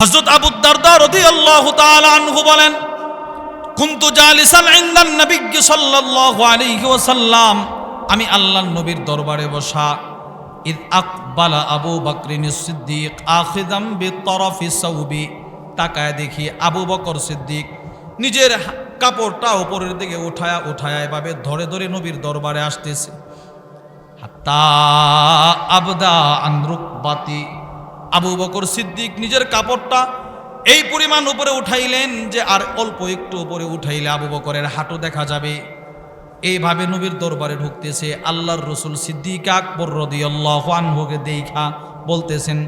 হযরত আবু আনহু বলেন, কুনতু আমি আল্লাহর নবীর দরবারে বসা, ইদ আকবালা আবু বকরিন সিদ্দিক আখিদাম বিতরফি সাউবি। তাকায় দেখি আবু বকর সিদ্দিক নিজের কাপড়টা উপরের দিকে উঠায়া উঠায়া এভাবে ধরে ধরে নবীর দরবারে আসতেছে। আবদা আন্দ্রুক বাতি আবু বকর সিদ্দিক নিজের কাপড়টা এই পরিমাণ উপরে উঠাইলেন যে আর অল্প একটু উপরে উঠাইলে আবু বকরের হাঁটু দেখা যাবে। এইভাবে নবীর দরবারে ঢুকতেছে আল্লাহর রসুল সিদ্দিক আকবর রদিয়াল্লাহ আনহুকে দেখা বলতেছেন,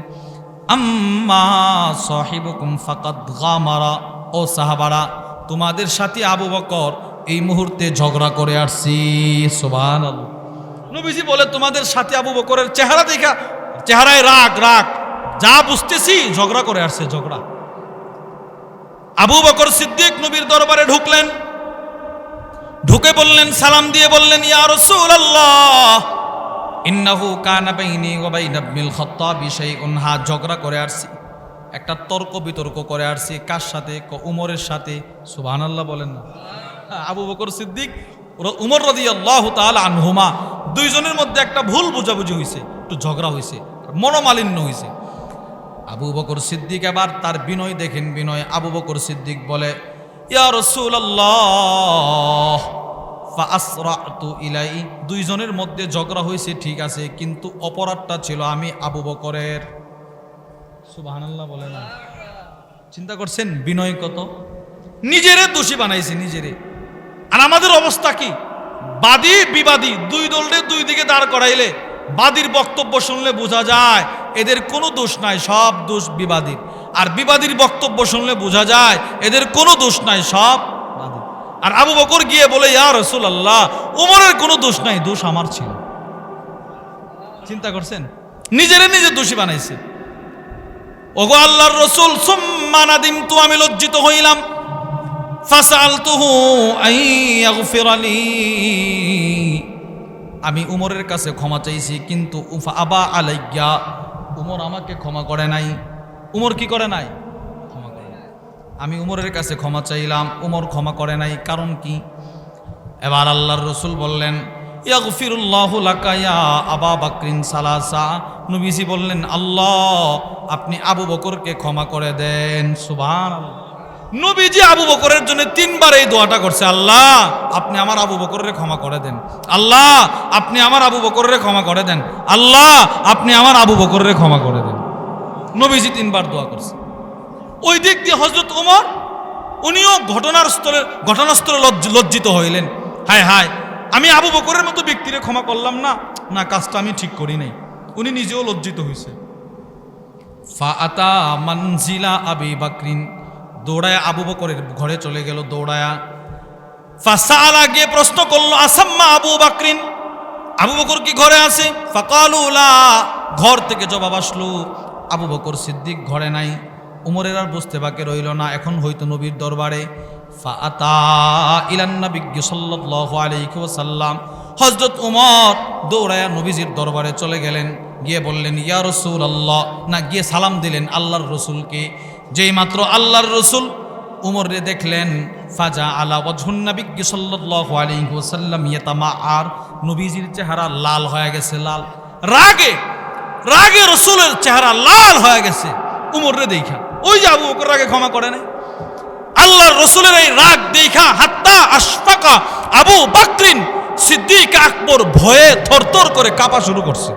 আম্মা সাহিবুকুম ফাকাদ গামারা। ও সাহাবারা, তোমাদের সাথে আবু বকর এই মুহূর্তে ঝগড়া করে আসছি। সুবহানাল্লাহ। নবীজি বলে, তোমাদের সাথে আবু বকরের চেহারা দেখা, চেহারায় রাগ রাগ। যা বুঝতেছি, ঝগড়া করে আসছে, ঝগড়া। আবু বকর সিদ্দিক নবীর দরবারে ঢুকলেন। ঢুকে বললেন, সালাম দিয়ে বললেন, ইয়া রাসূলুল্লাহ, ইন্নাহু কানা বাইনি ওয়া বাইনা খাত্তাবি শাইউন। হা, ঝগড়া করে আসছি। একটা তর্ক বিতর্ক করে আসছি, কার সাথে? ক- উমরের সাথে? সুবহানাল্লাহ বলেন না। আবু বকর সিদ্দিক উমর রাদিয়াল্লাহু তাআলা আনহুমা, দুইজনের মধ্যে একটা ভুল বোঝাবুঝি হয়েছে একটু ঝগড়া হয়েছে মনোমালিন্য হয়েছে আবু বকর সিদ্দিক এবার তার বিনয় দেখেন, বিনয় আবু বকর সিদ্দিক বলে ইলাই। দুইজনের মধ্যে ঝগড়া হয়েছে, ঠিক আছে, কিন্তু অপরাধটা ছিল আমি আবু বকরের। সুবহানাল্লাহ বলে না। চিন্তা করছেন, বিনয় কত? নিজেরে দোষী বানাইছে, নিজেরে। আর আমাদের অবস্থা কি? বাদী, বিবাদী, দুই দলরে দুই দিকে দাঁড় করাইলে বাদীর বক্তব্য শুনলে বোঝা যায় এদের কোনো দোষ নাই, সব দোষ বিবাদীর আর বিবাদীর বক্তব্য শুনলে বোঝা যায়, এদের কোনো দোষ নাই, সব আর আবু বকর গিয়ে বলে, ইয়া রসুল আল্লাহ উমরের কোনো দোষ নাই, দোষ আমার ছিল। চিন্তা করছেন? নিজেরে নিজে দোষী বানাইছে। ওগো আল্লাহর রসুল সুম্মানাদিম তু আমি লজ্জিত হইলাম। আমি উমরের কাছে ক্ষমা চাইছি, কিন্তু উফা আবা আলাইয়া উমর আমাকে ক্ষমা করে নাই। উমর কি করে নাই? ক্ষমা করে। আমি উমরের কাছে ক্ষমা চাইলাম, উমর ক্ষমা করে নাই। কারণ কি? এবার আল্লাহর রসুল বললেন বললেন, আল্লাহ, আপনি আবু বকরকে ক্ষমা করে দেন। সুবহানাল্লাহ। নবীজি আবু বকরের জন্য তিনবার এই দোয়াটা করছে, আল্লাহ, আপনি আমার আবু বকরের ক্ষমা করে দেন। আল্লাহ, আপনি আমার আবু বকরের ক্ষমা করে দেন। আল্লাহ, আপনি আমার আবু বকরের ক্ষমা করে দেন। নবীজি তিনবার দোয়া করছে। ওই দিক দিয়ে হজরত ওমর, উনিও ঘটনার স্তরে ঘটনাস্থলে লজ্জ- লজ্জিত হইলেন। হায় হায়, আমি আবু বকরের মতো ব্যক্তিরে ক্ষমা করলাম না? না, কাজটা আমি ঠিক করি নাই। উনি নিজেও লজ্জিত হয়েছে ফাআতা মানজিলা আবি বাকরিন। দৌড়ায় আবু বকরের ঘরে চলে গেল, দৌড়ায়া। ফাসালা গিয়ে প্রশ্ন করল, আসাম্মা আবু বাকরিন? আবু বকর কি ঘরে আছে? ফাকালুলা ঘর থেকে জবাব আসলো, আবু বকর সিদ্দিক ঘরে নাই। উমরের আর বুঝতে বাকি রইল না, এখন হয়তো নবীর দরবারে। ফাআতা ইলান নবিজ্ঞ সাল্লাল্লাহু আলাইহি ওয়াসাল্লাম। হযরত উমর দৌড়ায়া নবীজির দরবারে চলে গেলেন, গিয়ে বললেন, ইয়া রাসূলুল্লাহ। না, গিয়ে সালাম দিলেন আল্লাহর রসুলকে। যেই মাত্র আল্লাহর রসুল উমরে দেখলেন, ফাজা আলা ওয়াজহুন নবী সাল্লাল্লাহু আলাইহি ওয়াসাল্লাম ইয়াতামা, আর নবীজির চেহারা লাল হয়ে গেছে, লাল। রাগে রাগে রসুলের চেহারা লাল হয়ে গেছে উমরে দেখা। ওই যে আবু বকর রাগে ক্ষমা করে নাই আল্লাহর রসুলের এই রাগ দেখা, হাত্তা আশফাকা আবু বাকরিন সিদ্দিক আকবর ভয়ে থরথর করে কাঁপা শুরু করছে।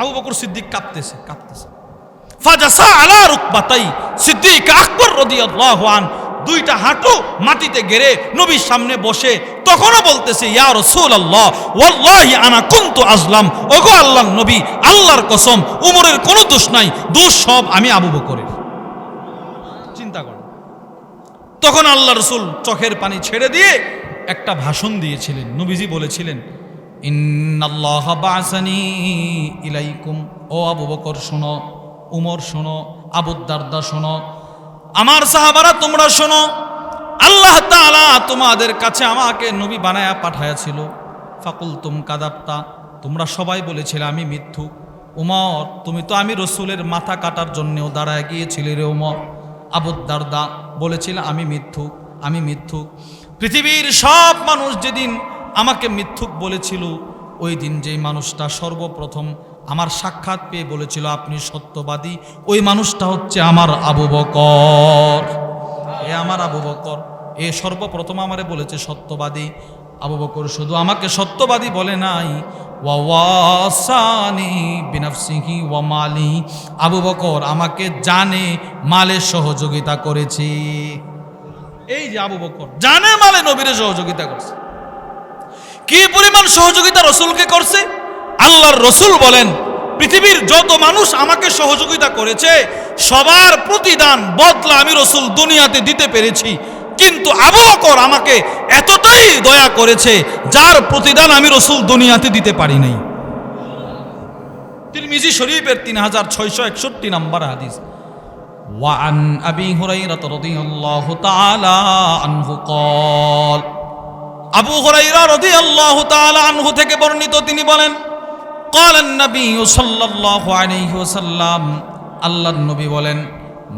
আবু বকর সিদ্দিক কাঁপতেছে কাঁপতেছে। ফাজাসা আলা রুকবাতাই। সিদ্দিক আকবর রাদিয়াল্লাহু আন, দুইটা হাঁটু মাটিতে গেড়ে নবীর সামনে বসে তখনও বলতেছে, ইয়া রাসূলুল্লাহ, ওয়াল্লাহি আনা কুনতু আজলাম ওগো আল্লাহর নবী, আল্লাহর কসম, উমরের কোনো দোষ নাই, দোষ সব আমি আবু বকরের। চিন্তা করো। তখন আল্লাহ রসুল চোখের পানি ছেড়ে দিয়ে একটা ভাষণ দিয়েছিলেন। নবীজি বলেছিলেন, ইন্নাল্লাহ বাসানি ইলাইকুম। ও আবু বকর, শোনো উমর শোনো আবুদ্দারদা শোনো, আমার সাহাবারা তোমরা শোনো, আল্লাহ তাআলা তোমাদের কাছে আমাকে নবী বানায়া পাঠায়াছিল। ফাকুল তুম কাদাপ্তা তোমরা সবাই বলেছিলে আমি মিথ্যুক উমর, তুমি তো আমি রসুলের মাথা কাটার জন্যও দাঁড়ায় গিয়েছিলে রে উমর। আবুদ্দারদা বলেছিল আমি মিথ্যুক আমি মিথ্যুক পৃথিবীর সব মানুষ যেদিন আমাকে মিথ্যুক বলেছিল, ওই দিন যেই মানুষটা সর্বপ্রথম আমার সাক্ষাৎ পেয়ে বলেছিল, আপনি সত্যবাদী। ওই মানুষটা হচ্ছে আমার আবু বকর। এ আমার আবু বকর। এ সর্বপ্রথম আমারে বলেছে, সত্যবাদী আবু বকর, শুধু আমাকে সত্যবাদী বলে নাই। ওয়া ওয়াসানি বিনাফসিহি ওয়া মালি। আবু বকর, আমাকে জানে, মালে সহযোগিতা করেছি। এই যে আবু বকর, জানে, মালে নবীরে সহযোগিতা করছে। কি পরিমাণ সহযোগিতা রসুলকে করছে? আল্লাহর রসুল বলেন পৃথিবীর যত মানুষ আমাকে সহযোগিতা করেছে সবার প্রতিদান বদলা আমি রসুল দুনিয়াতে দিতে পেরেছি কিন্তু আবু বকর আমাকে এতটাই দয়া করেছে যার প্রতিদান আমি রসুল দুনিয়াতে দিতে পারি নাই তিরমিজি শরীফের তিন হাজার ছয়শো একষট্টি নম্বর হাদিস وعن أبي هريرة رضي الله تعالى عنه قال আবু হুরাইরা রাদিয়াল্লাহু তাআলা আনহু থেকে বর্ণিত তিনি বলেন قال النبي صلى الله عليه وسلم আল্লাহর নবী বলেন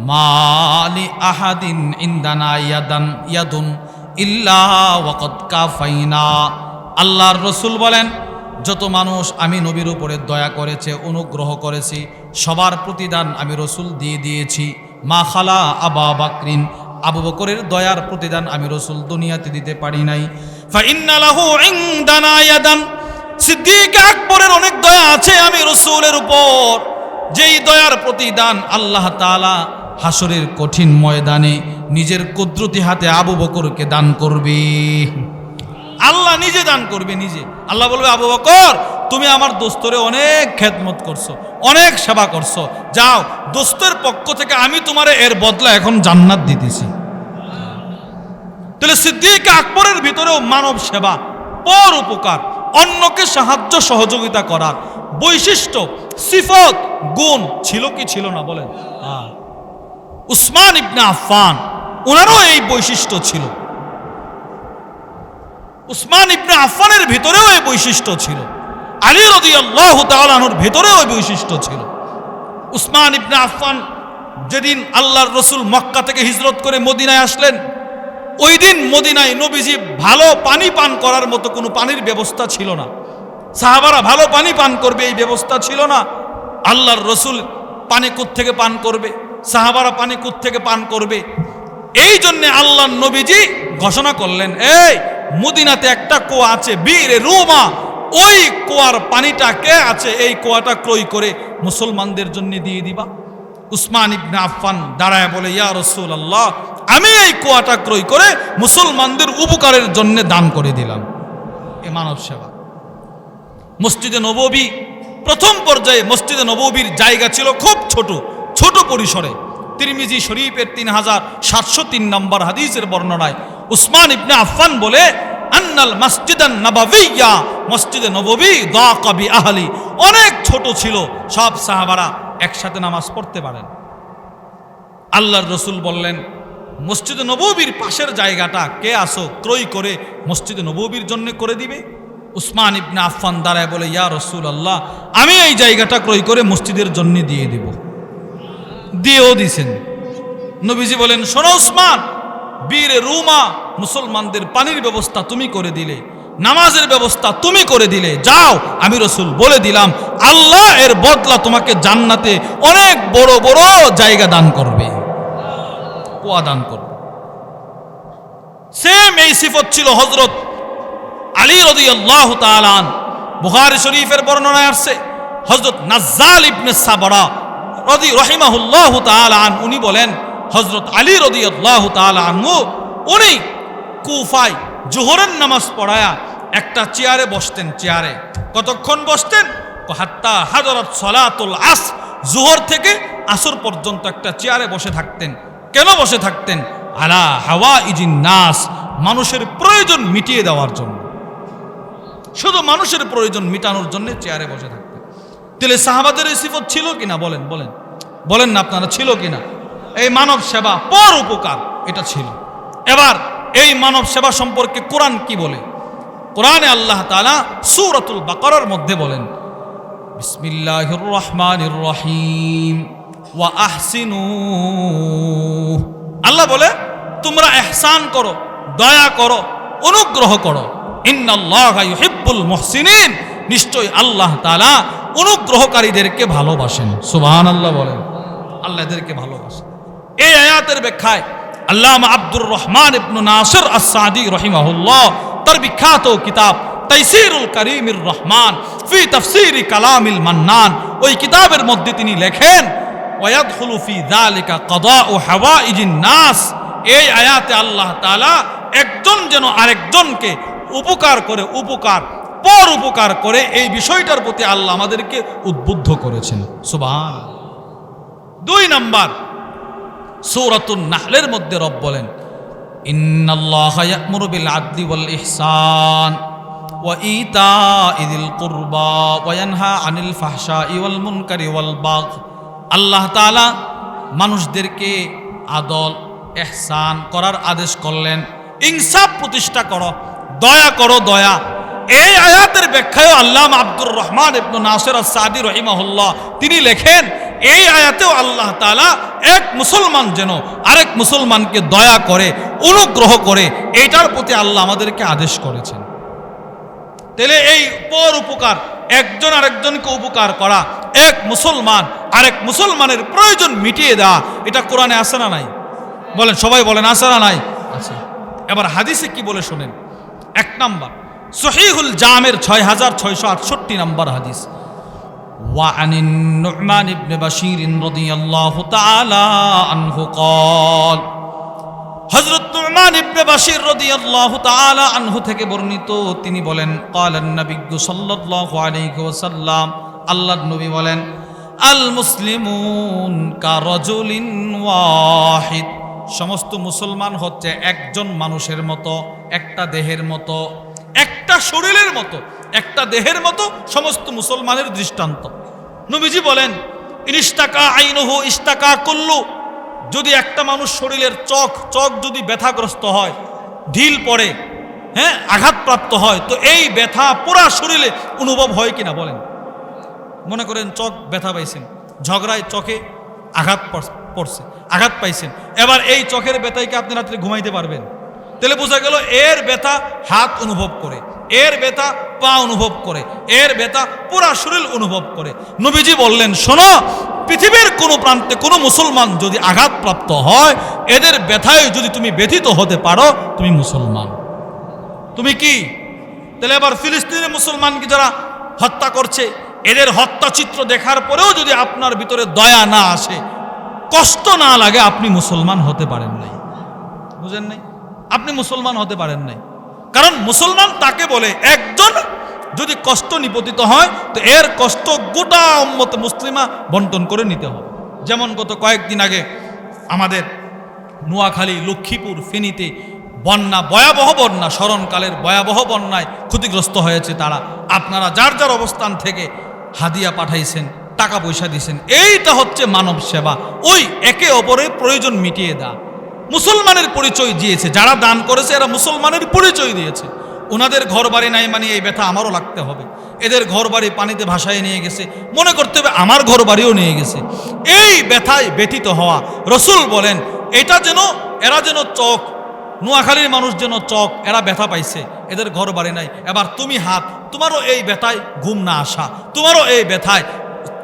মালি আহাদিন ইনদানা ইয়াদান ইয়াদুন ইল্লা ওয়াকাদ কাফাইনা আল্লাহর রসুল বলেন যত মানুষ আমি নবীর উপরে দয়া করেছে অনুগ্রহ করেছি সবার প্রতিদান আমি রসুল দিয়ে দিয়েছি মা খালা আবা বাকরিন আবু বকরের দয়ার প্রতিদান আমি রসুল দুনিয়াতে দিতে পারি নাই ফাইন্না লাহু ইনদানা ইয়াদান সিদ্দিক আকবরের অনেক দয়া আছে আমি রসুলের উপর। যেই দয়ার প্রতিদান আল্লাহ তাআলা হাসরের কঠিন ময়দানে নিজের কুদরতি হাতে আবু বকরকে দান করবে। আল্লাহ নিজে দান করবে নিজে। আল্লাহ বলবে, আবু বকর, তুমি আমার দোস্তরে অনেক খেদমত করছ, অনেক সেবা করছ। যাও, দোস্তের পক্ষ থেকে আমি তোমারে এর বদলা এখন জান্নাত দিতেছি। তাহলে সিদ্দিক আকবরের ভিতরেও মানব সেবা, পর উপকার। অন্যকে সাহায্য সহযোগিতা করার বৈশিষ্ট্য, সিফত, গুণ ছিল কি ছিল না বলেন। উসমান ইবনে আফফান ওনারও এই বৈশিষ্ট্য ছিল। উসমান ইবনে আফফানের ভিতরেও এই বৈশিষ্ট্য ছিল। আলী রদি আল্লাহ তালানোর ভিতরেও এই বৈশিষ্ট্য ছিল। উসমান ইবনে আফফান যেদিন আল্লাহর রসুল মক্কা থেকে হিজরত করে মদিনায় আসলেন ওই দিন মদিনায় নবীজি ভালো পানি পান করার মতো কোনো পানির ব্যবস্থা ছিল না। সাহাবারা ভালো পানি পান করবে, এই ব্যবস্থা ছিল না। আল্লাহর রসুল পানি থেকে পান করবে? সাহাবারা পানি থেকে পান করবে? এই জন্যে আল্লাহ নবীজি ঘোষণা করলেন, এই, মদিনাতে একটা কুয়া আছে, বীর রুমা। ওই কুয়ার পানিটা কে আছে? এই কুয়াটা ক্রয় করে মুসলমানদের জন্য দিয়ে দিবা। উসমান ইবনে আফফান দাঁড়ায় বলে, ইয়া রসুল আল্লাহ আমি এই কুয়াটা ক্রয় করে মুসলমানদের উপকারের জন্য দান করে দিলাম। এ মানব সেবা। মসজিদে নববী, প্রথম পর্যায়ে মসজিদে নববীর জায়গা ছিল খুব ছোট ছোট পরিসরে। তিরমিজি শরীফের তিন হাজার সাতশো তিন নম্বর হাদিসের বর্ণনায় উসমান ইবনে আফফান বলে, আন্নাল মসজিদান মসজিদে নববী দা কবি আহলি অনেক ছোট ছিল, সব সাহাবারা একসাথে নামাজ পড়তে পারেন। আল্লাহর রসুল বললেন মসজিদে নববীর পাশের জায়গাটা কে আসো? ক্রয় করে মসজিদে নববীর জন্য করে দিবে? উসমান ইবনে আফফান দাঁড়ায় বলে, ইয়া রসুল আল্লাহ আমি এই জায়গাটা ক্রয় করে মসজিদের জন্য দিয়ে দিব। দিয়েও দিছেন। নবীজি বলেন, শোনো উসমান, বীর রুমা মুসলমানদের পানির ব্যবস্থা তুমি করে দিলে, নামাজের ব্যবস্থা তুমি করে দিলে। যাও, আমি রসুল বলে দিলাম, আল্লাহ এর বদলা তোমাকে জান্নাতে অনেক বড় বড় জায়গা দান করবে। কুয়া দান করবে। সেম এই সিফত ছিল হজরত আলী রদি আল্লাহ তালান বুহারি শরীফের বর্ণনায় আসছে হজরত নাজ্জাল ইবনে সাবরা রদি, রহিমাহুল্লাহ তালান উনি বলেন হজরত আলী রদি আল্লাহ তালানু উনি কুফায় জোহরের নামাজ পড়ায়া একটা চেয়ারে বসতেন, চেয়ারে। কতক্ষণ বসতেন? হাত্তা হাজরত সলাতুল আস, জোহর থেকে আসর পর্যন্ত একটা চেয়ারে বসে থাকতেন। কেন বসে থাকতেন? আলা হাওয়া ইজিন নাস, মানুষের প্রয়োজন মিটিয়ে দেওয়ার জন্য। শুধু মানুষের প্রয়োজন মিটানোর জন্য চেয়ারে বসে থাকতেন। তাহলে সাহাবাদের এই সিফত ছিল কিনা? বলেন বলেন। বলেন না আপনারা, ছিল কিনা? এই মানব সেবা পর উপকার, এটা ছিল। এবার এই মানব সেবা সম্পর্কে কোরআন কি বলে? কোরআনে আল্লাহ তালা সুরতুল বাকরার মধ্যে বলেন, বিসমিল্লাহির রহমানির রহিম। আল্লাহ বলে, তোমরা এহসান করো, দয়া করো, অনুগ্রহ করো। ইন্নাল্লাহা ইউহিব্বুল মুহসিনিন। নিশ্চয়ই আল্লাহ তাআলা অনুগ্রহকারীদেরকে ভালোবাসেন। বলেন, আল্লাহ এদেরকে ভালোবাসেন। এই আয়াতের ব্যাখ্যায় আল্লামা আব্দুর রহমান ইবনু নাসির আস-সাদি রহিমাহুল্লাহ তার বিখ্যাত কিতাব তাইসিরুল করিমির রহমান ফি তাফসিরি কালামিল মান্নান, ওই কিতাবের মধ্যে তিনি লেখেন ওয়াদখুলু ফি যালিকা কদাউ হাওয়াইজিন নাস। এই আয়াতে আল্লাহ একজন যেন আরেকজনকে উপকার করে, উপকার পর উপকার করে এই বিষয়টার প্রতি আল্লাহ আমাদেরকে উদ্বুদ্ধ করেছেন। সুবহান দুই নাম্বার, সূরাতুন নাহলের মধ্যে রব বলেন, ইন্নাল্লাহা ইয়া'মুরু বিল আদলি ওয়াল ইহসান আল্লাহ তাআলা মানুষদেরকে আদল, এহসান করার আদেশ করলেন। ইনসাফ প্রতিষ্ঠা করো, দয়া করো দয়া। এই আয়াতের ব্যাখ্যায় আল্লাহ আব্দুর রহমান ইবনু নাসির সাদি তিনি লেখেন, এই আয়াতেও আল্লাহ তাআলা এক মুসলমান যেন আরেক মুসলমানকে দয়া করে, অনুগ্রহ করে, এইটার প্রতি আল্লাহ আমাদেরকে আদেশ করেছেন। তাহলে এই পর উপকার, একজন আরেকজনকে উপকার করা, এক মুসলমান আরেক মুসলমানের প্রয়োজন মিটিয়ে দেওয়া এটা কোরআনে আসে না নাই বলেন সবাই বলেন আসে না নাই আছে এবার হাদিসে কি বলে শোনেন এক নাম্বার সহিহুল জামের ছয় হাজার ছয়শো আটষট্টি নাম্বার হাদিস وعن النعمان بن بشير رضي الله تعالى عنه قال হযরত নুরমান ইবনে বাশির রাদিয়াল্লাহু তাআলা আনহু থেকে বর্ণিত তিনি বলেন ক্বালান নবী সাল্লাল্লাহু আলাইহি ওয়াসাল্লাম আল্লাহর নবী বলেন আল মুসলিমুন কারাজুলিন ওয়াহিদ। সমস্ত মুসলমান হচ্ছে একজন মানুষের মতো, একটা দেহের মতো, একটা শরীরের মতো, একটা দেহের মতো সমস্ত মুসলমানের দৃষ্টান্ত। নবীজি বলেন ইনিস্তাকা আইনহু ইস্তাকা কুল্লু। যদি একটা মানুষ শরীরের চোখ চোখ যদি ব্যথাগ্রস্ত হয়, ঢিল পড়ে হ্যাঁ আঘাতপ্রাপ্ত হয়, তো এই ব্যথা পুরা শরীরে অনুভব হয় কিনা বলেন? মনে করেন চোখ ব্যথা পাইছেন, ঝগড়ায় চোখে আঘাত পড়- পড়ছে, আঘাত পাইছেন। এবার এই চোখের ব্যথায় কি আপনি রাত্রে ঘুমাইতে পারবেন? তাহলে বোঝা গেল এর ব্যথা হাত অনুভব করে, এর ব্যথা পা অনুভব করে, এর ব্যথা পুরা শরীর অনুভব করে। নবীজি বললেন, শোনো, পৃথিবীর কোনো প্রান্তে কোনো মুসলমান যদি আঘাতপ্রাপ্ত হয়, এদের ব্যথায় যদি তুমি ব্যথিত হতে পারো, তুমি মুসলমান। তুমি কি? তাহলে এবার ফিলিস্তিনের মুসলমানকে যারা হত্যা করছে এদের হত্যা চিত্র দেখার পরেও যদি আপনার ভিতরে দয়া না আসে, কষ্ট না লাগে, আপনি মুসলমান হতে পারেন নাই। বুঝেন নাই? আপনি মুসলমান হতে পারেন নাই। কারণ মুসলমান তাকে বলে, একজন যদি কষ্ট নিপতিত হয়, তো এর কষ্ট গোটা উম্মত মুসলিমা বন্টন করে নিতে হবে। যেমন গত কয়েকদিন আগে আমাদের নোয়াখালী, লক্ষ্মীপুর, ফেনীতে বন্যা, ভয়াবহ বন্যা, স্মরণকালের ভয়াবহ বন্যায় ক্ষতিগ্রস্ত হয়েছে তারা। আপনারা যার যার অবস্থান থেকে হাদিয়া পাঠাইছেন, টাকা পয়সা দিয়েছেন এইটা হচ্ছে মানব সেবা। ওই একে অপরের প্রয়োজন মিটিয়ে দেওয়া মুসলমানের পরিচয় দিয়েছে, যারা দান করেছে এরা মুসলমানের পরিচয় দিয়েছে। ওনাদের ঘর বাড়ি নাই মানে এই ব্যথা আমারও লাগতে হবে। এদের ঘর বাড়ি পানিতে ভাসায় নিয়ে গেছে, মনে করতে হবে আমার ঘর বাড়িও নিয়ে গেছে। এই ব্যথায় ব্যথিত হওয়া, রসুল বলেন, এটা যেন, এরা যেন চোখ নোয়াখালীর মানুষ যেন চক এরা ব্যথা পাইছে এদের ঘর বাড়ি নাই এবার তুমি হাত তোমারও এই ব্যথায় ঘুম না আসা তোমারও এই ব্যথায়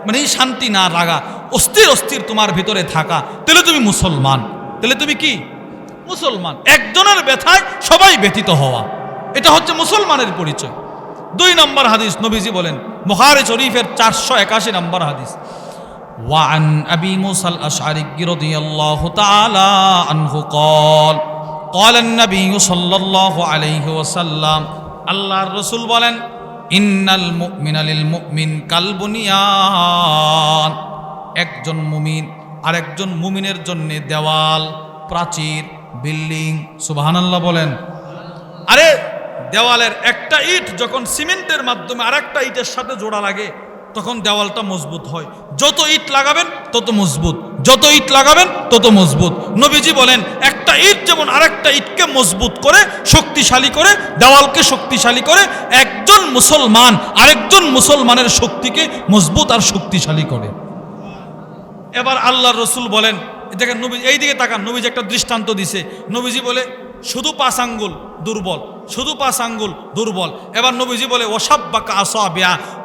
মানে এই শান্তি না লাগা অস্থির অস্থির তোমার ভিতরে থাকা তাহলে তুমি মুসলমান তাহলে তুমি কি মুসলমান একজনের ব্যথায় সবাই ব্যথিত হওয়া এটা হচ্ছে মুসলমানের পরিচয় দুই নম্বর হাদিস নবীজি বলেন বুখারী শরীফের চারশো একাশি নম্বর হাদিস وعن أبي موسى الأشعري رضي الله تعالى عنه قال কলান্নবী সাল্লাহ আলহি ওসাল্লাম আল্লাহর রসুল বলেন, ইন্নাল মুমিন আলিল মুমিন কালবুনিয়ান। একজন মুমিন আর একজন মুমিনের জন্যে দেওয়াল, প্রাচীর, বিল্ডিং, সুবাহানাল্লাহ বলেন। আরে, দেওয়ালের একটা ইট যখন সিমেন্টের মাধ্যমে আর একটা ইটের সাথে জোড়া লাগে তখন দেওয়ালটা মজবুত হয়। যত ইট লাগাবেন, তত মজবুত। যত ইট লাগাবেন, তত মজবুত। নবীজি বলেন, একটা ইট যেমন আরেকটা ইটকে মজবুত করে, শক্তিশালী করে, দেওয়ালকে শক্তিশালী করে, একজন মুসলমান আরেকজন মুসলমানের শক্তিকে মজবুত আর শক্তিশালী করে। এবার আল্লাহ রসুল বলেন দেখেন নবী এই দিকে তাকান, নবীজি একটা দৃষ্টান্ত দিছে। নবীজি বলে, শুধু পাঁচ আঙ্গুল দুর্বল, শুধু পাঁচ আঙ্গুল দুর্বল। এবার নবীজি বলে ওসব বা কাসা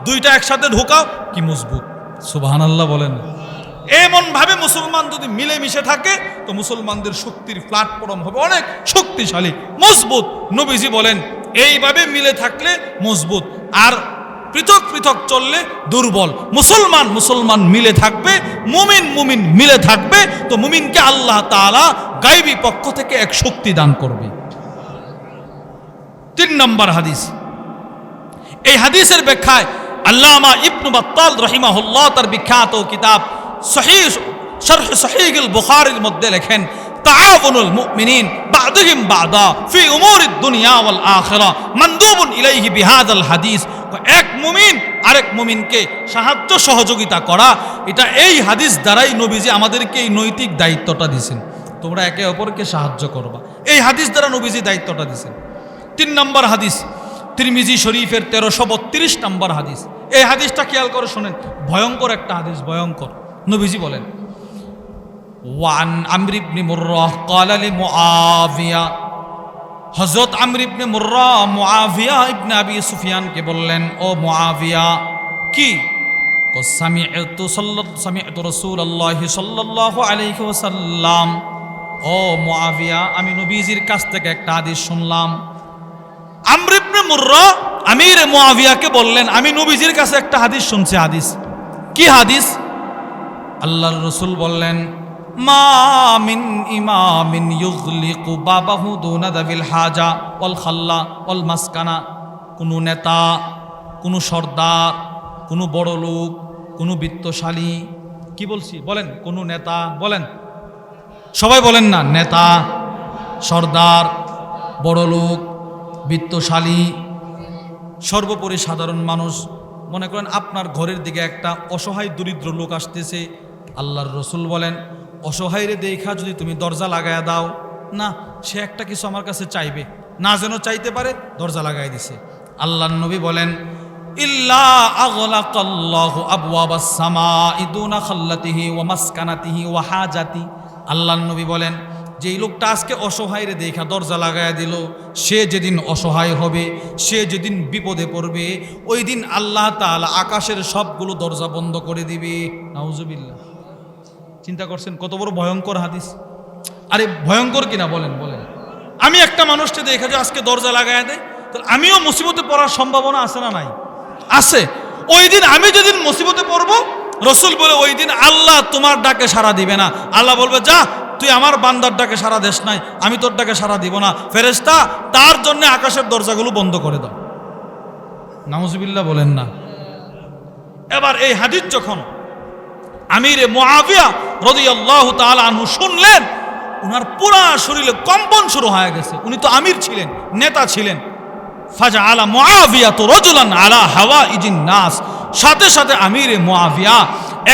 দুইটা একসাথে ঢোকাও কি মজবুত। সুবাহান আল্লাহ বলেন। এমন ভাবে মুসলমান যদি মিলেমিশে থাকে, তো মুসলমানদের শক্তির প্ল্যাটফর্ম হবে অনেক শক্তিশালী, মজবুত। নবীজি বলেন, এইভাবে মিলে থাকলে মজবুত, আর পৃথক পৃথক চললে দুর্বল। মুসলমান মুসলমান মিলে থাকবে, মুমিন মুমিন মিলে থাকবে, তো মুমিনকে আল্লাহ তাআলা গাইবী পক্ষ থেকে এক শক্তি দান করবে। তিন নম্বর হাদিস। এই হাদিসের ব্যাখ্যায় আল্লামা ইবনু বাত্তাল রহিমাহুল্লাহ তার বিখ্যাত কিতাব সহিহ শরহ সহিহুল বুখারীর মধ্যে লেখেন তাআবুনুল মুমিনিন বা'দুহুম বা'দা ফি উমুরিদ দুনিয়া ওয়াল আখিরা মানদুবুন ইলাইহি বিহাদাল হাদিস। এক মুমিন আরেক মুমিনকে সাহায্য সহযোগিতা করা, এটা এই হাদিস দ্বারাই নবীজি আমাদেরকে এই নৈতিক দায়িত্বটা দিয়েছেন। তোমরা একে অপরকে সাহায্য করবা। এই হাদিস দ্বারা নবীজি দায়িত্বটা দিয়েছেন। তিন নম্বর হাদিস। তিরমিজি শরীফের তেরোশো বত্রিশ নম্বর হাদিস। এই হাদিসটা খেয়াল করে শোনেন, ভয়ঙ্কর একটা হাদিস, ভয়ঙ্কর। নবীজি বলেন, ওয়ান আমরিবনি মুর্রাহ কালালি মুআবিয়া হজরত আমর ইবনে মুর্রা মুআবিয়া ইবনে আবি সুফিয়ানকে বললেন, ও মুআবিয়া কি? সামিআতু সাল্লাল্লাহু সামিআতু রাসূলুল্লাহি সাল্লাল্লাহু আলাইহি ওয়াসাল্লাম। ও মুআবিয়া আমি নবীজির কাছ থেকে একটা হাদিস শুনলাম। আমর ইবনে মুর্রা আমির মুআবিয়াকে বললেন, আমি নবীজির কাছে একটা হাদিস শুনছি, হাদিস। কি হাদিস? আল্লাহর রসুল বললেন, মা মিন ইমামিন ইউগলিকু বাবাহু দুনা দাবিল হাজা ওয়াল খাল্লা ওয়াল মাসকানা। কোনো নেতা, কোনো সর্দার, কোনো বড় লোক, কোনো বিত্তশালী, কি বলছি? বলেন, কোনো নেতা, বলেন। সবাই বলেন না, নেতা, সর্দার, বড় লোক বিত্তশালী, সর্বোপরি সাধারণ মানুষ। মনে করেন আপনার ঘরের দিকে একটা অসহায় দরিদ্র লোক আসতেছে, আল্লাহর রসুল বলেন, অসহায়রে দেখা যদি তুমি দরজা লাগায়া দাও। না, সে একটা কিছু আমার কাছে চাইবে, না যেন চাইতে পারে, দরজা লাগাই দিছে। আল্লাহর নবী বলেন আল্লাহর নবী বলেন যে এই লোকটা আজকে অসহায় রে দেখা দরজা লাগায় দিল, সে যেদিন অসহায় হবে, সে যেদিন বিপদে পড়বে, ওই দিন আল্লাহ তাআলা আকাশের সবগুলো দরজা বন্ধ করে দিবে। নাউজুবিল্লাহ। চিন্তা করছেন কত বড় ভয়ঙ্কর হাদিস। আরে ভয়ঙ্কর কিনা বলেন বলেন। আমি একটা মানুষকে দেখা যায় আজকে দরজা লাগায় দেয়, তাহলে আমিও মুসিবতে পড়ার সম্ভাবনা আছে না নাই? আছে। ওই দিন আমি যেদিন মুসিবতে পড়ব, রসুল বলে ওই দিন আল্লাহ তোমার ডাকে সাড়া দিবে না। আল্লাহ বলবে, যা তুই আমার বান্দার ডাকে সাড়া দেশ নাই, আমি তোর ডাকে সাড়া দিব না। ফেরেস্তা তার জন্য আকাশের দরজাগুলো বন্ধ করে দাও। নামজুবিল্লাহ বলেন না। এবার এই হাদিস যখন আমিরে মুআবিয়া রাদিয়াল্লাহু তাআলা আনহু শুনলেন, উনার পুরা শরীরে কম্পন শুরু হয়ে গেছে। উনি তো আমির ছিলেন, নেতা ছিলেন। ফাজা আলা মুআবিয়া তো রজুলান আলা হাওয়া ইজিন নাস। সাথে সাথে আমিরে মুআবিয়া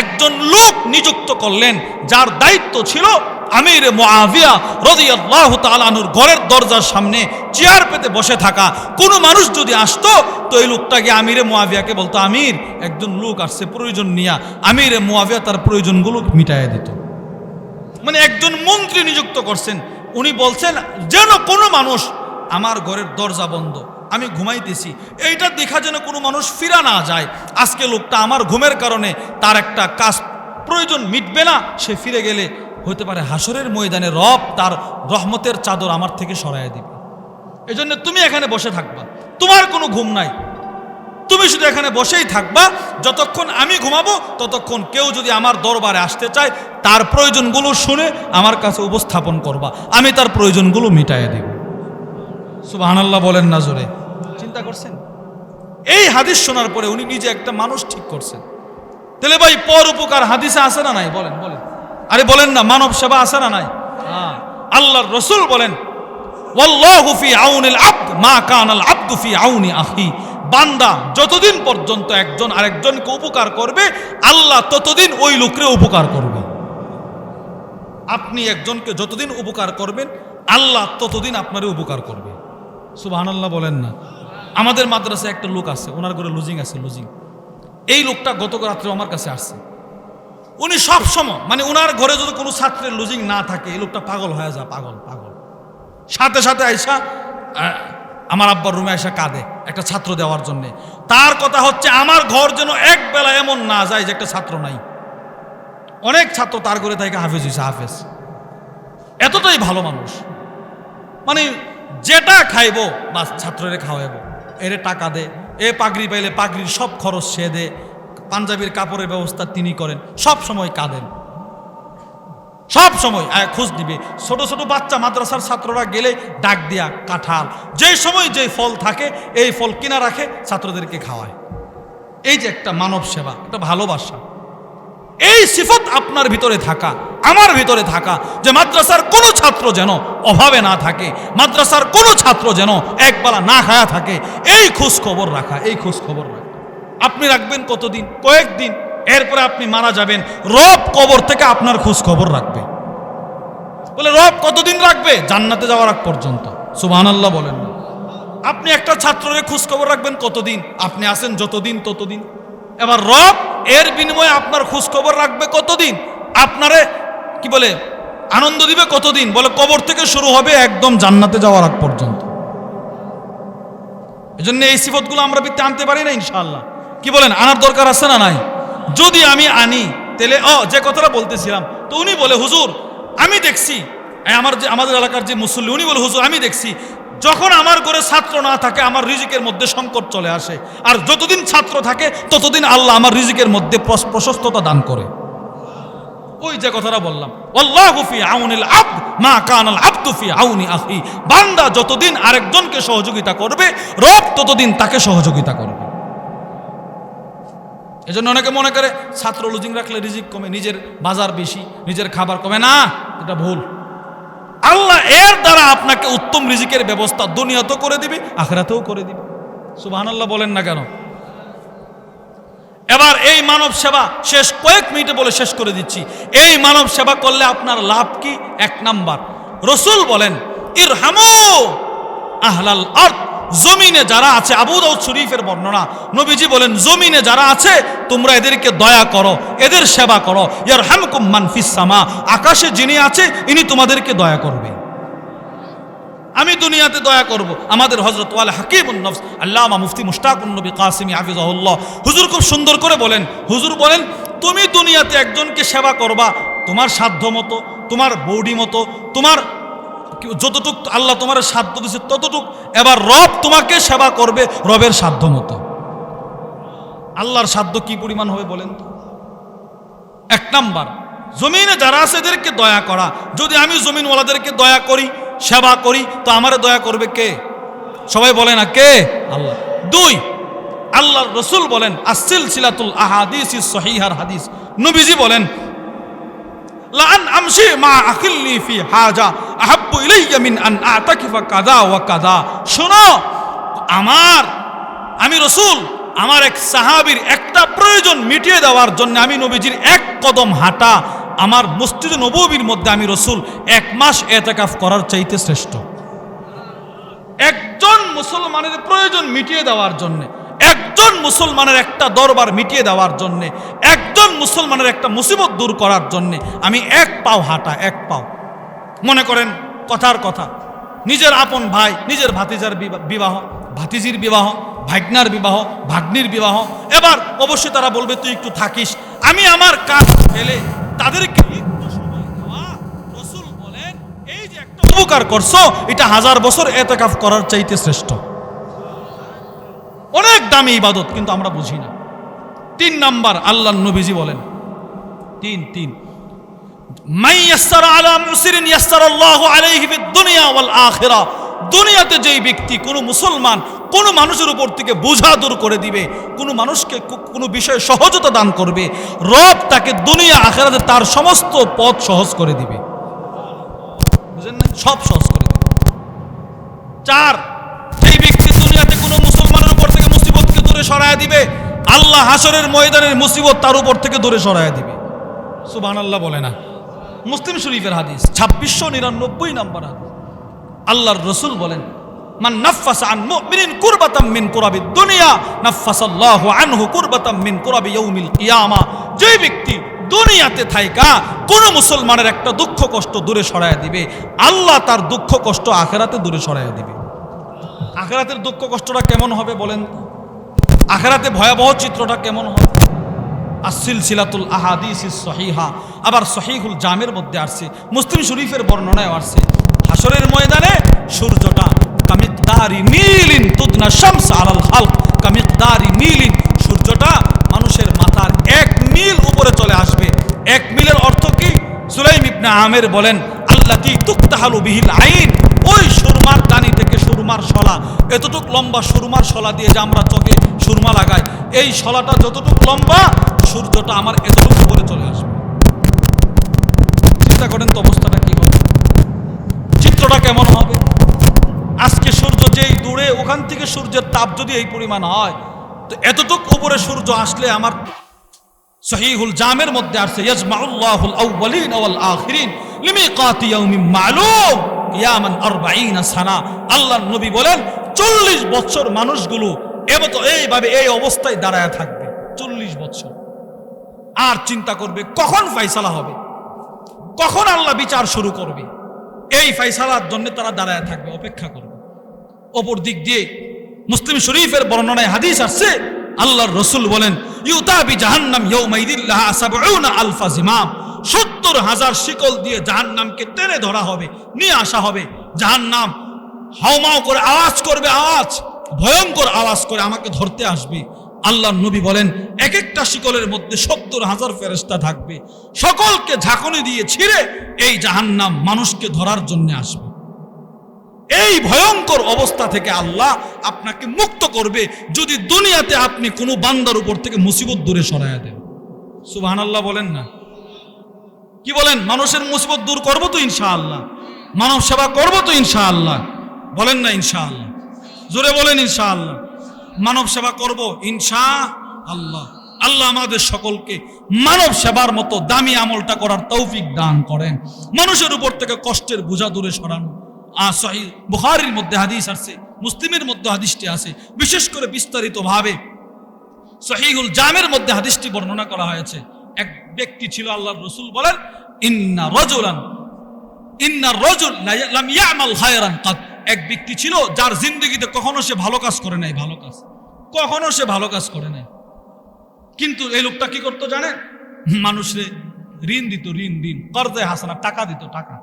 একজন লোক নিযুক্ত করলেন, যার দায়িত্ব ছিল আমির মুআবিয়া রাদিয়াল্লাহু তাআলা আনহুর ঘরের দরজার সামনে চেয়ার পেতে বসে থাকা কোনো মানুষ যদি আসতো, তো এই লোকটাকে আমিরে মুআবিয়াকে বলতো, আমির, একজন লোক আসছে, প্রয়োজন নিয়া। আমিরে মুআবিয়া তার প্রয়োজনগুলো মিটাইয়া দিত। মানে একজন মন্ত্রী নিযুক্ত করছেন। উনি বলছেন, যেন কোনো মানুষ, আমার ঘরের দরজা বন্ধ, আমি ঘুমাইতেছি। এইটা দেখা যেন কোনো মানুষ ফিরা না যায়। আজকে লোকটা আমার ঘুমের কারণে তার একটা কাজ, প্রয়োজন মিটবে না, সে ফিরে গেলে হতে পারে হাসরের ময়দানে রব তার রহমতের চাদর আমার থেকে সরাই দিবে। এজন্য তুমি এখানে বসে থাকবা। তোমার কোনো ঘুম নাই। তুমি শুধু এখানে বসেই থাকবা। যতক্ষণ আমি ঘুমাবো, ততক্ষণ কেউ যদি আমার দরবারে আসতে চায়, তার প্রয়োজনগুলো শুনে আমার কাছে উপস্থাপন করবা। আমি তার প্রয়োজনগুলো মিটাইয়ে দেব। সুবহানাল্লাহ বলেন না জোরে। চিন্তা করছেন? এই হাদিস শোনার পরে উনি নিজে একটা মানুষ ঠিক করছেন। তাহলে ভাই, পর উপকার হাদিসে আছে না নাই? বলেন বলেন। আরে বলেন না, মানব সেবা আছে না নাই? আল্লাহর রসুল বলেন বান্দা যতদিন পর্যন্ত একজন আরেকজনকে উপকার করবে, আল্লাহ ততদিন ওই লোকরে উপকার করবে। আপনি একজনকে যতদিন উপকার করবেন, আল্লাহ ততদিন আপনারই উপকার করবে। সুবাহান আল্লাহ বলেন না। আমাদের মাদ্রাসায় একটা লোক আছে, ওনার ঘরে লুজিং আছে, লুজিং। এই লোকটা গত রাত্রে আমার কাছে আসছে। উনি সব সময় মানে ওনার ঘরে যদি কোনো ছাত্রের লুজিং না থাকে, এই লোকটা পাগল হয়ে যা পাগল পাগল। সাথে সাথে আইসা আমার আব্বার রুমে আইসা কাঁদে একটা ছাত্র দেওয়ার জন্যে। তার কথা হচ্ছে, আমার ঘর যেন এক বেলা এমন না যায় যে একটা ছাত্র নাই। অনেক ছাত্র তার ঘরে থেকে, হাফেজ হয়েছে হাফেজ। এতটাই ভালো মানুষ। মানে যেটা খাইবো, বাস ছাত্ররে খাওয়াইবো। এরে টাকা দে, এ পাগড়ি পাইলে পাগড়ির সব খরচ সে দে। পাঞ্জাবির কাপড়ের ব্যবস্থা তিনি করেন। সব সময় কাঁদেন। সব সময় খোঁজ দিবে ছোট ছোট বাচ্চা মাদ্রাসার ছাত্ররা গেলে ডাক দিয়া কাঁঠাল। যে সময় যে ফল থাকে, এই ফল কিনা রাখে, ছাত্রদেরকে খাওয়ায়। এই যে একটা মানব সেবা, একটা ভালোবাসা। এই সিফত আপনার ভিতরে থাকা, আমার ভিতরে থাকা, যে মাদ্রাসার কোনো ছাত্র যেন অভাবে না থাকে, মাদ্রাসার কোনো ছাত্র যেন একবেলা না খায়া থাকে, এই খোঁজ খবর রাখা, এই খোঁজ খবর রাখা। আপনি রাখবেন কতদিন? কয়েকদিন। এরপরে আপনি মারা যাবেন। রব কবর থেকে আপনার খোঁজ খবর রাখবে। বলে, রব কতদিন রাখবে? জান্নাতে যাওয়ার আগ পর্যন্ত। সুবহান আল্লাহ বলেন। আপনি একটা ছাত্রের খোঁজ খবর রাখবেন কতদিন? আপনি আসেন যতদিন, ততদিন। এবার রব এর বিনিময়ে আপনার খোঁজ খবর রাখবে কতদিন? আপনারে, কি বলে, আনন্দ দিবে কতদিন? বলে, কবর থেকে শুরু হবে একদম জান্নাতে যাওয়ার আগ পর্যন্ত। এজন্য এই সিফতগুলো আমরা বৃত্তে আনতে পারি না, ইনশাআল্লাহ। কি বলেন, আনার দরকার আছে না নাই? যদি আমি আনি, তাহলে, ও, যে কথাটা বলতেছিলাম, তো উনি বলে, হুজুর, আমি দেখছি। আমার যে, আমাদের এলাকার যে মুসল্লি, উনি বলে, হুজুর, আমি দেখছি। যখন আমার ঘরে ছাত্র না থাকে, আমার রিজিকের মধ্যে সংকট চলে আসে। আর যতদিন ছাত্র থাকে, ততদিন আল্লাহ আমার রিজিকের মধ্যে প্রশস্ততা দান করে। ওই যে কথাটা বললাম ফি আউনিল আবদ, মা কানাল আবদু আউনি আখি। বান্দা যতদিন আরেকজনকে সহযোগিতা করবে, রব ততদিন তাকে সহযোগিতা করবে। এজন্য অনেকে মনে করে ছাত্র লুজিং রাখলে রিজিক কমে, নিজের বাজার বেশি, নিজের খাবার কমে। না, এটা ভুল। আল্লাহ এর দ্বারা আপনাকে উত্তম রিজিকের ব্যবস্থা দুনিয়াতেও করে দিবে, আখরাতেও করে দিবে। সুবহানাল্লাহ বলেন না কেন? এবার এই মানব সেবা শেষ কয়েক মিনিটে বলে শেষ করে দিচ্ছি। এই মানব সেবা করলে আপনার লাভ কি? এক নাম্বার। রসুল বলেন, ইরহামু আহলাল আর্থ জমিনে যারা আছে, আবু দাউদ শরীফের বর্ণনা, নবীজি বলেন, জমিনে যারা আছে, তোমরা এদেরকে দয়া করো, এদের সেবা করো। ইয়ার হামকুম মানফিস সামা, আকাশে যিনি আছে, ইনি তোমাদেরকে দয়া করবে। আমি দুনিয়াতে দয়া করব। আমাদের হজরত ওয়াল হাকিমুন নফস, আল্লামা মুফতি মুশতাকুন নবী কাসিমি হাফিজাহুল্লাহ, হুজুর খুব সুন্দর করে বলেন, হুজুর বলেন, তুমি দুনিয়াতে একজনকে সেবা করবা, তোমার সাধ্য মতো তোমার বৌডি মতো তোমার যতটুক আল্লাহ তোমার সাধ্য দিচ্ছে ততটুক এবার রব তোমাকে সেবা করবে রবের সাধ্য মতো। আল্লাহর সাধ্য কি পরিমাণ হবে বলেন তো? এক নাম্বার, জমিনে যারা আছে এদেরকে দয়া করা। যদি আমি জমিনওয়ালাদেরকে দয়া করি, সেবা করি, তো আমারে দয়া করবে কে? সবাই বলে না কে? আল্লাহ। দুই আল্লাহ রসুল বলেন আসিল সিলাতুল আহাদিস সহিহার হাদিস। নবীজি বলেন লান আমশি মা আখিল্লি ফি হাজা, আহাব্বু ইলাইয়া মিন আন আতাকিফা কাদা ওয়া কাদা শোনো, আমার, আমি রসুল, আমার এক সাহাবীর একটা প্রয়োজন মিটিয়ে দেওয়ার জন্য আমি নবীজির এক কদম হাঁটা, আমার মসজিদ নবীর মধ্যে আমি রসুল এক মাস এতেকাফ করার চাইতে শ্রেষ্ঠ। একজন মুসলমানের প্রয়োজন মিটিয়ে দেওয়ার জন্য। একজন মুসলমানের একটা দরবার মিটিয়ে দেওয়ার জন্য, একজন মুসলমানের একটা মুসিবত দূর করার জন্য আমি এক পাও হাঁটা, এক পাও। মনে করেন, কথার কথা। নিজের আপন ভাই, নিজের ভাতিজার বিবাহ, ভাতিজির বিবাহ, ভাগ্নার বিবাহ, ভাগ্নির বিবাহ। এবার অবশ্যই তারা বলবে, তুই একটু থাকিস। আমি আমার কাজ ফেলে তাদেরকে একটু দেওয়া। বলেন, এই যে একটা উপকার করছ, এটা হাজার বছর এতেকাফ করার চাইতে শ্রেষ্ঠ। অনেক দামি ইবাদত, কিন্তু আমরা বুঝি না। তিন নাম্বার আল্লাহ নবীজি বলেন। তিন তিন। দুনিয়াতে যেই ব্যক্তি কোনো মুসলমান কোনো মানুষের উপর থেকে বোঝা দূর করে দিবে, কোনো মানুষকে কোনো বিষয়ে সহজতা দান করবে, রব তাকে দুনিয়া আখেরাতে তার সমস্ত পথ সহজ করে দিবে। বুঝেন না সব সহজ করে দিবে। চার সরায় দিবে, আল্লাহ হাসরের ময়দানের মুসিবত তার উপর থেকে দূরে সরায় দিবে। সুবহানাল্লাহ বলে না। মুসলিম শরীফের হাদিস, ছাব্বিশশো নিরানব্বই নম্বর আল্লাহর রসুল বলেন, মান আন মুমিনিন কুরবাতাম মিন কুরাবি দুনিয়া নাফাসাল্লাহু আনহু কুরবাতাম মিন কুরাবি ইয়াউমিল কিয়ামা। যে ব্যক্তি দুনিয়াতে থাইকা, কোন মুসলমানের একটা দুঃখ কষ্ট দূরে সরায় দিবে। আল্লাহ তার দুঃখ কষ্ট আখেরাতে দূরে সরায় দিবে। আখেরাতের দুঃখ কষ্টটা কেমন হবে বলেন? আখেরাতে ভয়াবহ চিত্রটা কেমন হবে আসিল সিলাতুল আহাদিস সহিহা। আবার সহিহুল জামের মধ্যে আসছে, মুসলিম শরীফের বর্ণনায় আসছে। হাসরের ময়দানে সূর্যটা, কামিকদারি মিলিন তুদনা শামস আলাল হালক কামিকদারি মিলিন সূর্যটা মানুষের মাথার এক মিল উপরে চলে আসবে। এক মিলের অর্থ কি? সুলাইম ইবনে আমের বলেন, আল্লাতি তুকতাহালু বিহিল আইন। ওই সুরমার টানি থেকে সুরমার শলা। এতটুক লম্বা সুরমার শলা দিয়ে যে আমরা চোখে সুরমা লাগায়। এই শলাটা যতটুকু লম্বা, সূর্যটা আমার এতটুকু উপরে চলে আসবে। চিন্তা করেন তো অবস্থাটা কি হবে চিত্রটা কেমন হবে? আজকে সূর্য যেই দূরে, ওখান থেকে সূর্যের তাপ যদি এই পরিমাণ হয়, তো এতটুক উপরে সূর্য আসলে আমার সহিহুল জামের মধ্যে আসছে, ইয়াজমাউল্লাহুল আউওয়ালিন ওয়াল আখিরিন লিমিকাতি ইয়াউমিন মালুম ইয়ামান 40 সানা। আল্লাহর নবী বলেন 40 বছর মানুষগুলো এমতো এইভাবে এই অবস্থায় দাঁড়ায় থাকবে 40 বছর। আর চিন্তা করবে, কখন ফাইসালা হবে? কখন আল্লাহ বিচার শুরু করবে? এই ফাইসালার জন্য তারা দাঁড়ায় থাকবে, অপেক্ষা করবে। অপর দিক দিয়ে মুসলিম শরীফের বর্ণনায় হাদিস আসছে, আল্লাহর রসুল বলেন ইউতাবি জাহান্নাম আলফা জিমাম। সত্তর হাজার শিকল দিয়ে জাহান্নামকে টেনে ধরা হবে, নিয়ে আসা হবে। জাহান্নাম হাওমাও করে আওয়াজ করবে আওয়াজ। ভয়ঙ্কর আওয়াজ করে আমাকে ধরতে আসবে। আল্লাহ নবী বলেন এক একটা শিকলের মধ্যে সত্তর হাজার ফেরেস্তা থাকবে। সকলকে ঝাঁকুনি দিয়ে ছিঁড়ে এই জাহান্নাম মানুষকে ধরার জন্য আসবে। এই ভয়ঙ্কর অবস্থা থেকে আল্লাহ আপনাকে মুক্ত করবে, যদি দুনিয়াতে আপনি কোনো বান্দার উপর থেকে মুসিবত দূরে সরাইয়া দেন। সুবাহান আল্লাহ বলেন না। কি বলেন? মানুষের মুসিবত দূর করব তো ইনশাআল্লাহ। মানব সেবা করব তো ইনশাআল্লাহ। বলেন না ইনশাআল্লাহ। জোরে বলেন ইনশাআল্লাহ। মানব সেবা করব ইনশা আল্লাহ। আল্লাহ আমাদের সকলকে মানব সেবার মতো দামি আমলটা করার তৌফিক দান করেন। মানুষের উপর থেকে কষ্টের বোঝা দূরে সরানো। আর সহি বুখারির মধ্যে হাদিস আছে, মুসলিমের মধ্যে হাদিসটি আছে। বিশেষ করে বিস্তারিত ভাবে সহিহুল জামের মধ্যে হাদিসটি বর্ণনা করা হয়েছে। এক ব্যক্তি ছিল আল্লাহর রসুল বলেন, ইন্না রজুলান ইন্না রজুল লাম ইয়ামাল খায়রান কাদ এক ব্যক্তি ছিল যার জিন্দগিতে কখনো সে ভালো কাজ করে নাই, ভালো কাজ। কখনো সে ভালো কাজ করে নাই। কিন্তু এই লোকটা কি করতো জানেন? মানুষরে ঋণ দিত, ঋণ ঋণ। কর্জে হাসানা টাকা দিত, টাকা।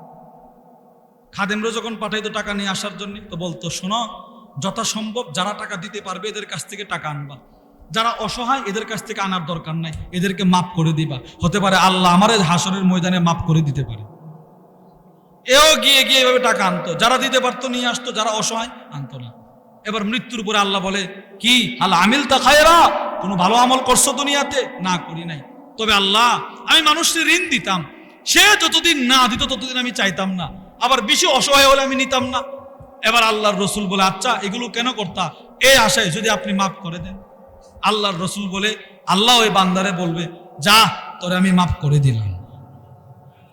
খাদেমরা যখন পাঠাইতো টাকা নিয়ে আসার জন্য, তো বলতো, শোনো, যথাসম্ভব যারা টাকা দিতে পারবে এদের কাছ থেকে টাকা আনবা। যারা অসহায়, এদের কাছ থেকে আনার দরকার নাই। এদেরকে মাফ করে দিবা। হতে পারে আল্লাহ আমার এই হাসরের ময়দানে মাফ করে দিতে পারে। এও গিয়ে গিয়ে এভাবে টাকা আনতো। যারা দিতে পারতো, নিয়ে আসতো। যারা অসহায়, আনতো না। এবার মৃত্যুর পরে আল্লাহ বলে, কি? আল্লাহ আমিল তা খায়রা? কোনো ভালো আমল করছ দুনিয়াতে? না, করি নাই। তবে আল্লাহ, আমি মানুষের ঋণ দিতাম। সে যতদিন না দিত, ততদিন আমি চাইতাম না। আবার বেশি অসহায় হলে আমি নিতাম না। এবার আল্লাহর রসুল বলে আচ্ছা এগুলো কেন করতা? এই আশায় যদি আপনি মাফ করে দেন। আল্লাহর রসুল বলে, আল্লাহ ওই বান্দারে বলবে, যা, তোরে আমি মাফ করে দিলাম।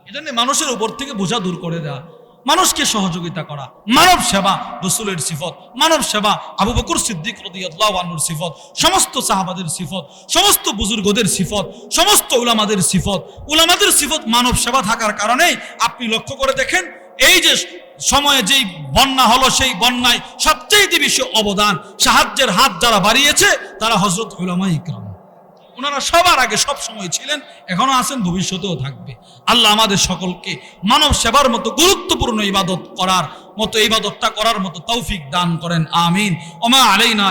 এজন্য মানুষের উপর থেকে বোঝা দূর করে দেওয়া মানুষকে সহযোগিতা করা। মানব সেবা, রসুলের সিফত। মানব সেবা, আবু বকর সিদ্দিক রদিয়াল্লাহুর সিফত। সমস্ত সাহাবাদের সিফত। সমস্ত বুজুর্গদের সিফত। সমস্ত উলামাদের সিফত। উলামাদের সিফত মানব সেবা থাকার কারণেই আপনি লক্ষ্য করে দেখেন, এই যে সময়ে যেই বন্যা হলো, সেই বন্যায় সবচেয়ে বেশি অবদান সাহায্যের হাত যারা বাড়িয়েছে, তারা হজরত উলামা ইকরাম। ওনারা সবার আগে সব সময় ছিলেন, এখনও আছেন, ভবিষ্যতেও থাকবে। আল্লাহ আমাদের সকলকে মানব সেবার মতো গুরুত্বপূর্ণ ইবাদত করার মতো, ইবাদতটা করার মতো তৌফিক দান করেন, আমিন। ওমা আলাইনা